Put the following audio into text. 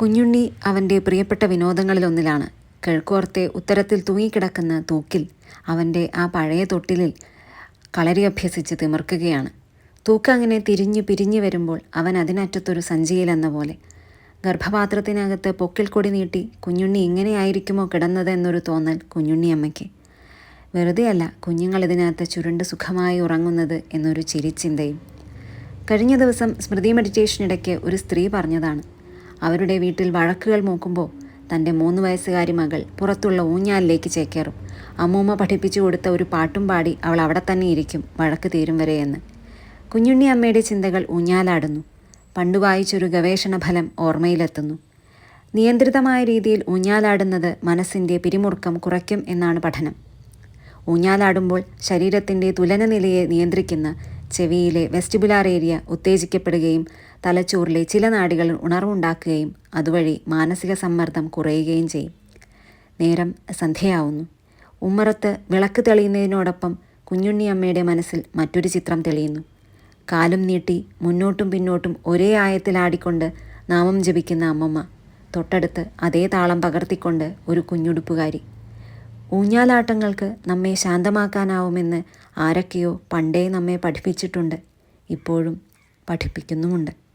കുഞ്ഞുണ്ണി അവന്റെ പ്രിയപ്പെട്ട വിനോദങ്ങളിലൊന്നിലാണ്. കിഴക്കോർത്തെ ഉത്തരത്തിൽ തൂങ്ങിക്കിടക്കുന്ന തൂക്കിൽ അവന്റെ ആ പഴയ തൊട്ടിലിൽ കളരി അഭ്യസിച്ച് തിമിർക്കുകയാണ് തൂക്കങ്ങനെ തിരിഞ്ഞു പിരിഞ്ഞു വരുമ്പോൾ അവൻ അതിനറ്റത്തൊരു സഞ്ചിയിലെന്ന പോലെ. ഗർഭപാത്രത്തിനകത്ത് പൊക്കിൽ കൊടി നീട്ടി കുഞ്ഞുണ്ണി ഇങ്ങനെയായിരിക്കുമോ കിടന്നത് എന്നൊരു തോന്നൽ കുഞ്ഞുണ്ണിയമ്മയ്ക്ക് വെറുതെയല്ല കുഞ്ഞുങ്ങൾ ഇതിനകത്ത് ചുരുണ്ട് സുഖമായി ഉറങ്ങുന്നത് എന്നൊരു ചിരിച്ചിന്തയും. കഴിഞ്ഞ ദിവസം സ്മൃതി മെഡിറ്റേഷനിടയ്ക്ക് ഒരു സ്ത്രീ പറഞ്ഞതാണ് അവരുടെ വീട്ടിൽ വഴക്കുകൾ മൂക്കുമ്പോൾ തന്റെ മൂന്ന് വയസ്സുകാരി മകൾ പുറത്തുള്ള ഊഞ്ഞാലിലേക്ക് ചേക്കേറും. അമ്മൂമ്മ പഠിപ്പിച്ചു കൊടുത്ത ഒരു പാട്ടും പാടി അവൾ അവിടെ തന്നെ ഇരിക്കും വഴക്ക് തീരും വരെയെന്ന്. കുഞ്ഞുണ്ണി അമ്മയുടെ ചിന്തകൾ ഊഞ്ഞാലാടുന്നു. പണ്ട് വായിച്ചൊരു ഗവേഷണ ഫലം ഓർമ്മയിലെത്തുന്നു. നിയന്ത്രിതമായ രീതിയിൽ ഊഞ്ഞാലാടുന്നത് മനസ്സിന്റെ പിരിമുറുക്കം കുറയ്ക്കും എന്നാണ് പഠനം. ഊഞ്ഞാലാടുമ്പോൾ ശരീരത്തിന്റെ തുലന നിലയെ നിയന്ത്രിക്കുന്ന ചെവിയിലെ വെസ്റ്റിബുലാർ ഏരിയ ഉത്തേജിക്കപ്പെടുകയും തലച്ചോറിലെ ചില നാഡികൾ ഉണർവുണ്ടാക്കുകയും അതുവഴി മാനസിക സമ്മർദ്ദം കുറയുകയും ചെയ്യും. നേരം സന്ധ്യയാവുന്നു. ഉമ്മറത്ത് വിളക്ക് തെളിയുന്നതിനോടൊപ്പം കുഞ്ഞുണ്ണിയമ്മയുടെ മനസ്സിൽ മറ്റൊരു ചിത്രം തെളിയുന്നു. കാലും നീട്ടി മുന്നോട്ടും പിന്നോട്ടും ഒരേ ആയത്തിലാടിക്കൊണ്ട് നാമം ജപിക്കുന്ന അമ്മമ്മ. തൊട്ടടുത്ത് അതേ താളം പകർത്തിക്കൊണ്ട് ഒരു കുഞ്ഞുടുപ്പുകാരി. ഊഞ്ഞാലാട്ടങ്ങൾക്ക് നമ്മെ ശാന്തമാക്കാനാവുമെന്ന് ആരൊക്കെയോ പണ്ടേ നമ്മെ പഠിപ്പിച്ചിട്ടുണ്ട്. ഇപ്പോഴും പഠിപ്പിക്കുന്നുമുണ്ട്.